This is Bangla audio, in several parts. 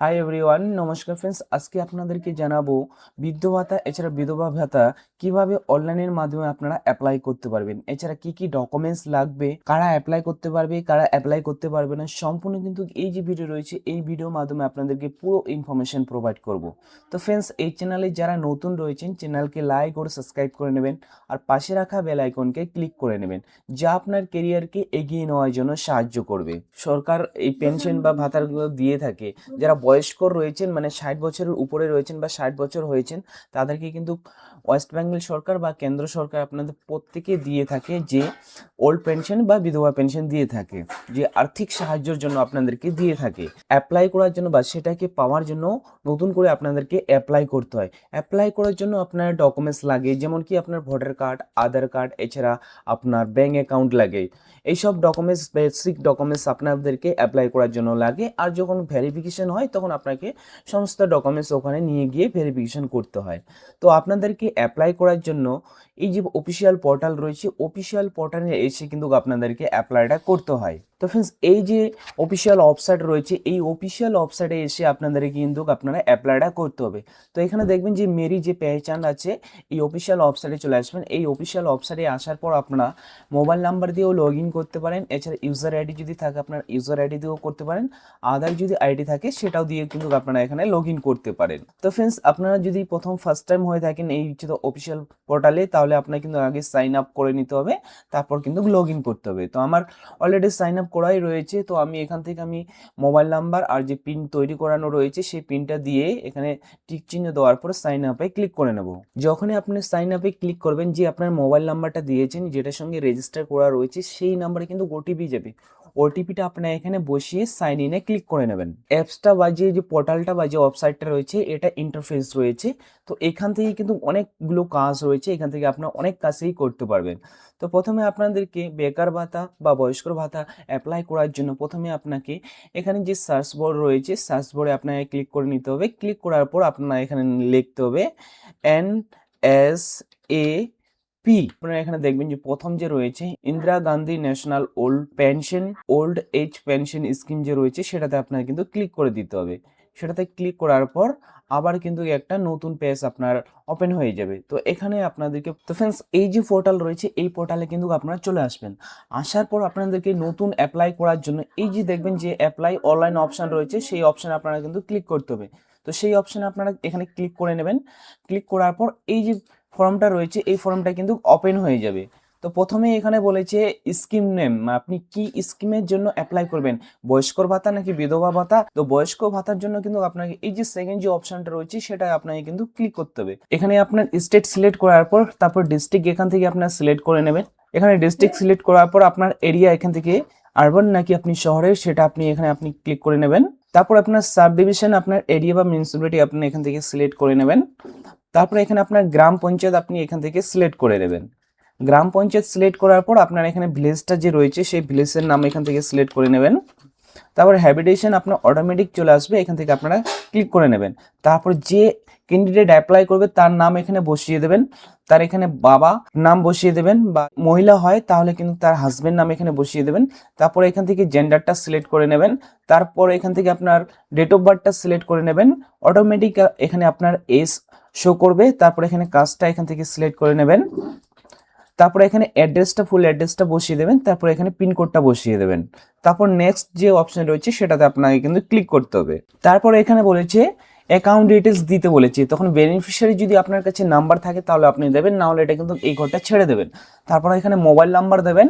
হাই এভরিওয়ান নমস্কার ফ্রেন্ডস আজকে আপনাদেরকে জানাব বৃদ্ধ ভাতা, এছাড়া বিধবা ভাতা কীভাবে অনলাইনের মাধ্যমে আপনারা অ্যাপ্লাই করতে পারবেন। এছাড়া কি কি ডকুমেন্টস লাগবে, কারা অ্যাপ্লাই করতে পারবে, কারা অ্যাপ্লাই করতে পারবে না, সম্পূর্ণ কিন্তু এই যে ভিডিও রয়েছে, এই ভিডিওর মাধ্যমে আপনাদেরকে পুরো ইনফরমেশন প্রোভাইড করব। তো ফ্রেন্ডস এই চ্যানেলে যারা নতুন রয়েছেন চ্যানেলকে লাইক ও সাবস্ক্রাইব করে নেবেন আর পাশে রাখা বেল আইকনকে ক্লিক করে নেবেন, যা আপনার কেরিয়ারকে এগিয়ে নেওয়ার জন্য সাহায্য করবে। সরকার এই পেনশন বা ভাতাগুলো দিয়ে থাকে, যারা বয়স্ক রয়েছেন মানে ষাট বছরের উপরে রয়েছেন বা ষাট বছর হয়েছেন, তাদেরকে কিন্তু ওয়েস্ট বেঙ্গল সরকার বা কেন্দ্র সরকার আপনাদের প্রত্যেকে দিয়ে থাকে যে ওল্ড পেনশন বা বিধবা পেনশন দিয়ে থাকে, যে আর্থিক সাহায্যের জন্য আপনাদেরকে দিয়ে থাকে। অ্যাপ্লাই করার জন্য বা সেটাকে পাওয়ার জন্য নতুন করে আপনাদেরকে অ্যাপ্লাই করতে হয়। অ্যাপ্লাই করার জন্য আপনার ডকুমেন্টস লাগে, যেমন কি আপনার ভোটার কার্ড, আধার কার্ড, এছাড়া আপনার ব্যাঙ্ক অ্যাকাউন্ট লাগে। এইসব ডকুমেন্টস, বেসিক ডকুমেন্টস আপনাদেরকে অ্যাপ্লাই করার জন্য লাগে, আর যখন ভেরিফিকেশন হয় তখন আপনাকে সমস্ত ডকুমেন্টস ওখানে নিয়ে গিয়ে ভেরিফিকেশন করতে হয়। তো আপনাদেরকে অ্যাপ্লাই করার জন্য এই যে অফিসিয়াল পোর্টাল রয়েছে অফিসিয়াল পোর্টালে এসে কিন্তু আপনাদেরকে অ্যাপ্লাইটা করতে হয়। তো ফ্রেন্ডস এই যে অফিসিয়াল ওয়েবসাইট রয়েছে, এই অফিসিয়াল ওয়েবসাইটে এসে আপনাদেরকে কিন্তু আপনারা অ্যাপ্লাইটা করতে হবে। তো এখানে দেখবেন যে মেরি যে পেহচান আছে, এই অফিসিয়াল ওয়েবসাইটে চলে আসবেন। এই অফিসিয়াল ওয়েবসাইটে আসার পর আপনারা মোবাইল নাম্বার দিয়েও লগ ইন করতে পারেন। এছাড়া ইউজার আইডি যদি থাকে, আপনার ইউজার আইডি দিয়েও করতে পারেন। আদার যদি আইডি থাকে, সেটাও দিয়ে কিন্তু আপনারা এখানে লগ ইন করতে পারেন। তো ফ্রেন্ডস আপনারা যদি প্রথম ফার্স্ট টাইম হয়ে থাকেন এই হচ্ছে অফিসিয়াল পোর্টালে তাহলে আপনার কিন্তু আগে সাইন আপ করে নিতে হবে, তারপর কিন্তু লগ ইন করতে হবে। তো আমার অলরেডি সাইন আপ করাই রয়েছে, তো আমি এখান থেকে আমি মোবাইল নাম্বার আর যে পিন তৈরি করানো রয়েছে, সেই পিনটা দিয়ে এখানে টিক চিহ্ন দেওয়ার পর সাইন আপে ক্লিক করে নেব। যখনই আপনি সাইন আপে ক্লিক করবেন, যে আপনার মোবাইল নাম্বারটা দিয়েছেন, যেটার সঙ্গে রেজিস্টার করা রয়েছে, সেই নাম্বারে কিন্তু ওটিপি যাবে। ওটিপিটা আপনার এখানে বসিয়ে সাইন ইনে ক্লিক করে নেবেন। অ্যাপসটা বা যে পোর্টালটা বা যে ওয়েবসাইটটা রয়েছে, এটা ইন্টারফেস রয়েছে। তো এখান থেকে কিন্তু অনেকগুলো কাজ রয়েছে, এখান থেকে আপনার অনেক কাজেই করতে পারবেন। তো প্রথমে আপনাদেরকে বেকার ভাতা বা বয়স্ক ভাতা অ্যাপ্লাই করার জন্য প্রথমে আপনাকে এখানে যে সার্চ বোর্ড রয়েছে সার্চ বোর্ডে আপনাকে ক্লিক করে নিতে হবে। ক্লিক করার পর আপনার এখানে লিখতে হবে এন এস এ পি আপনারা এখানে দেখবেন যে প্রথম যে রয়েছে, Indira Gandhi national old pension, old age pension scheme যে রয়েছে, সেটাতে আপনার কিন্তু ক্লিক করে দিতে হবে। সেটাতে ক্লিক করার পর আবার কিন্তু একটা নতুন পেজ আপনার ওপেন হয়ে যাবে। তো এখানে আপনাদেরকে, তো ফ্রেন্ডস এই যে পোর্টাল রয়েছে, এই পোর্টালে কিন্তু আপনারা চলে আসবেন। আসার পর আপনাদেরকে নতুন অ্যাপ্লাই করার জন্য, এই যে দেখবেন যে অ্যাপ্লাই অনলাইন অপশান রয়েছে, সেই অপশানে আপনারা কিন্তু ক্লিক করতে হবে। তো সেই অপশানে আপনারা এখানে ক্লিক করে নেবেন। ক্লিক করার পর এই যে ফর্মটা রয়েছে, এই ফর্মটা কিন্তু ওপেন হয়ে যাবে। তো প্রথমে এখানে বলেছে স্কিম নেম আপনি কি স্কিমের জন্য অ্যাপ্লাই করবেন? বয়স্কর ভাতা নাকি বিধবা ভাতা? তো বয়স্ক ভাতার জন্য কিন্তু আপনাকে এই যে সেকেন্ড যে অপশনটা রয়েছে, সেটা আপনাকে কিন্তু ক্লিক করতে হবে। এখানে আপনার স্টেট সিলেক্ট করার পর, তারপর ডিস্ট্রিক্ট এখান থেকে আপনার সিলেক্ট করে নেবেন। এখানে ডিস্ট্রিক্ট সিলেক্ট করার পর আপনার এরিয়া এখান থেকে আরবান নাকি আপনি শহরের, সেটা আপনি এখানে আপনি ক্লিক করে নেবেন। তারপর আপনার সাব ডিভিশন আপনার এরিয়া বা মিউনিসিপ্যালিটি আপনি এখান থেকে সিলেক্ট করে নেবেন। তারপরে এখানে আপনার গ্রাম পঞ্চায়েত আপনি এখান থেকে সিলেক্ট করে নেবেন। গ্রাম পঞ্চায়েত সিলেক্ট করার পর আপনার এখানে ভিলেজটা যে রয়েছে, সেই ভিলেজের নাম এখান থেকে সিলেক্ট করে নেবেন। তারপর হ্যাবিটেশন আপনার অটোমেটিক চলে আসবে, এখান থেকে আপনারা ক্লিক করে নেবেন। তারপর যে ক্যান্ডিডেট অ্যাপ্লাই করবে, তার নাম এখানে বসিয়ে দেবেন। তার এখানে বাবা নাম বসিয়ে দেবেন বা মহিলা হয়, তাহলে কিন্তু তার হাজবেন্ড নাম এখানে বসিয়ে দেবেন। তারপর এখান থেকে জেন্ডারটা সিলেক্ট করে নেবেন। তারপর এখান থেকে আপনার ডেট অফ বার্থটা সিলেক্ট করে নেবেন। অটোমেটিক এখানে আপনার এজ শো করবে। তারপর এখানে কাজটা এখান থেকে সিলেক্ট করে নেবেন। তারপর এখানে অ্যাড্রেসটা ফুল অ্যাড্রেসটা বসিয়ে দেবেন, তারপর এখানে পিনকোডটা বসিয়ে দেবেন। তারপর নেক্সট যে অপশন রয়েছে সেটাতে আপনাকে কিন্তু ক্লিক করতে হবে। তারপর এখানে বলেছে অ্যাকাউন্ট ডিটেলস দিতে বলেছে, তখন বেনিফিশিয়ারি যদি আপনার কাছে নাম্বার থাকে তাহলে আপনি দেবেন নাহলে এটা কিন্তু এই ঘরটা ছেড়ে দেবেন। তারপর এখানে মোবাইল নাম্বার দেবেন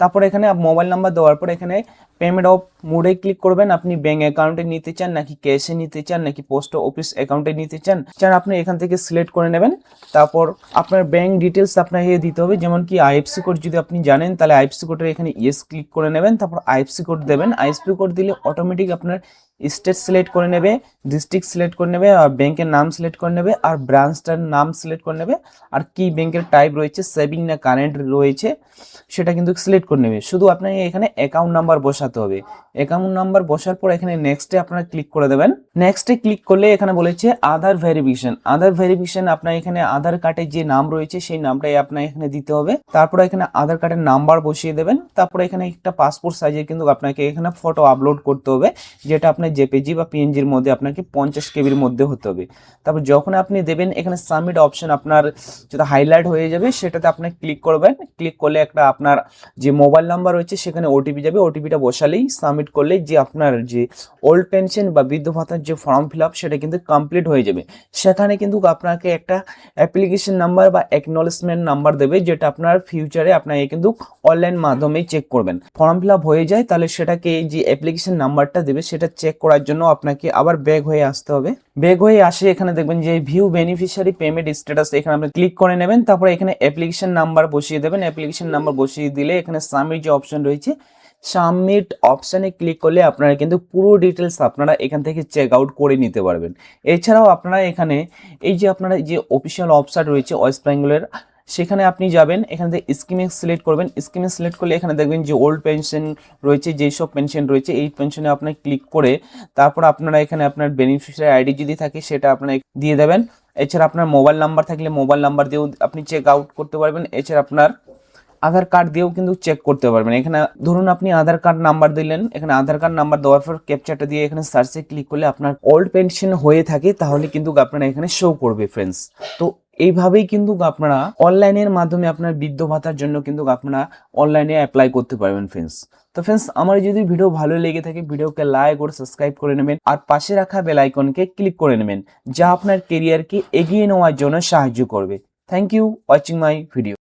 তারপর এখানে মোবাইল নাম্বার দেওয়ার পর এখানে পেমেন্ট অফ মোডে ক্লিক করবেন। আপনি ব্যাঙ্ক অ্যাকাউন্টে নিতে চান, নাকি ক্যাশে নিতে চান, নাকি পোস্ট অফিস অ্যাকাউন্টে নিতে চান চান আপনি এখান থেকে সিলেক্ট করে নেবেন। তারপর আপনার ব্যাঙ্ক ডিটেলস আপনাকে দিতে হবে, যেমন কি আইএফসি কোড যদি আপনি জানেন, তাহলে আইএফসি কোডের এখানে ইয়েস ক্লিক করে নেবেন। তারপর আইএফসি কোড দেবেন। আইএফসি কোড দিলে অটোমেটিক আপনার স্টেট সিলেক্ট করে নেবে ডিস্ট্রিক্ট সিলেক্ট করে নেবে, আর ব্যাংকের নাম সিলেক্ট করে নেবে, আর ব্রাঞ্চটার নাম সিলেক্ট করে নেবে, আর কি ব্যাংকের টাইপ রয়েছে সেভিং না কারেন্ট রয়েছে, সেটা কিন্তু সিলেক্ট করে নেবে। শুধু আপনাকে এখানে অ্যাকাউন্ট নাম্বার বসাতে হবে। অ্যাকাউন্ট নাম্বার বসার পর এখানে নেক্সটে আপনারা ক্লিক করে দেবেন। নেক্সটে ক্লিক করলে এখানে বলেছে আধার ভেরিফিকেশন আধার ভেরিফিকেশন আপনার এখানে আধার কার্ডে যে নাম রয়েছে, সেই নামটাই আপনার এখানে দিতে হবে। তারপরে এখানে আধার কার্ডের নাম্বার বসিয়ে দেবেন। তারপরে এখানে একটা পাসপোর্ট সাইজের কিন্তু আপনাকে এখানে ফটো আপলোড করতে হবে, যেটা আপনি আপনার জেপিজি বা পিএনজির মধ্যে আপনাকে পঞ্চাশ কেবির মধ্যে হতে হবে। তারপর যখন আপনি দেবেন, এখানে সাবমিট অপশন আপনার যেটা হাইলাইট হয়ে যাবে, সেটাতে আপনি ক্লিক করবেন। ক্লিক করলে একটা আপনার যে মোবাইল নাম্বার রয়েছে, সেখানে ওটিপি যাবে। ওটিপিটা বসালেই সাবমিট করলেই যে আপনার যে ওল্ড পেনশন বা বৃদ্ধ ভাতার যে ফর্ম ফিল আপ সেটা কিন্তু কমপ্লিট হয়ে যাবে। সেখানে কিন্তু আপনাকে একটা অ্যাপ্লিকেশন নাম্বার বা অ্যাকনলেজমেন্ট নাম্বার দেবে, যেটা আপনার ফিউচারে আপনাকে কিন্তু অনলাইন মাধ্যমে চেক করবেন। ফর্ম ফিল আপ হয়ে যায়, তাহলে সেটাকে যে অ্যাপ্লিকেশন নাম্বারটা দেবে, সেটা চেক করার জন্য আপনাকে আবার ব্যাগ হয়ে আসতে হবে। ব্যাগ হয়ে আসে এখানে দেখবেন যে ভিউ বেনিফিশিয়ারি পেমেন্ট স্ট্যাটাস এখানে আপনি ক্লিক করে নেবেন, তারপরে এখানে অ্যাপ্লিকেশন নাম্বার বসিয়ে দেবেন। অ্যাপ্লিকেশন নাম্বার বসিয়ে দিলে এখানে সাবমিট যে অপশন রয়েছে সাবমিট অপশানে ক্লিক করলে আপনারা কিন্তু পুরো ডিটেলস আপনারা এখান থেকে চেক আউট করে নিতে পারবেন। এছাড়াও আপনারা এখানে এই যে আপনারা যে অফিসিয়াল ওয়েবসাইট রয়েছে ওয়েস্ট বেঙ্গলের সেখানে আপনি যাবেন, এখান থেকে স্কিমে সিলেক্ট করবেন। স্কিমে সিলেক্ট করলে এখানে দেখবেন যে ওল্ড পেনশন রয়েছে, যেই সব পেনশন রয়েছে, এই পেনশনে আপনি ক্লিক করে তারপর আপনারা এখানে আপনার বেনিফিশিয়ারি আইডি যদি থাকে, সেটা আপনারা দিয়ে দেবেন। এছাড়া আপনার মোবাইল নাম্বার থাকলে মোবাইল নাম্বার দিয়েও আপনি চেক আউট করতে পারবেন। এছাড়া আপনার আধার কার্ড দিয়েও কিন্তু চেক করতে পারবেন। এখানে ধরুন আপনি আধার কার্ড নাম্বার দিলেন, এখানে আধার কার্ড নাম্বার দেওয়ার পর ক্যাপচারটা দিয়ে এখানে সার্চে ক্লিক করলে আপনার ওল্ড পেনশন হয়ে থাকে, তাহলে কিন্তু আপনারা এখানে শো করবে ফ্রেন্ডস তো এইভাবেই কিন্তু আপনারা অনলাইনের মাধ্যমে আপনার বৃদ্ধ ভাতার জন্য কিন্তু আপনারা অনলাইনে অ্যাপ্লাই করতে পারবেন ফ্রেন্ডস তো ফ্রেন্ডস আমার যদি ভিডিও ভালো লেগে থাকে ভিডিওকে লাইক ও সাবস্ক্রাইব করে নেবেন আর পাশে রাখা বেল আইকনকে ক্লিক করে নেবেন, যা আপনার কেরিয়ারকে এগিয়ে নেওয়ার জন্য সাহায্য করবে। Thank you watching my video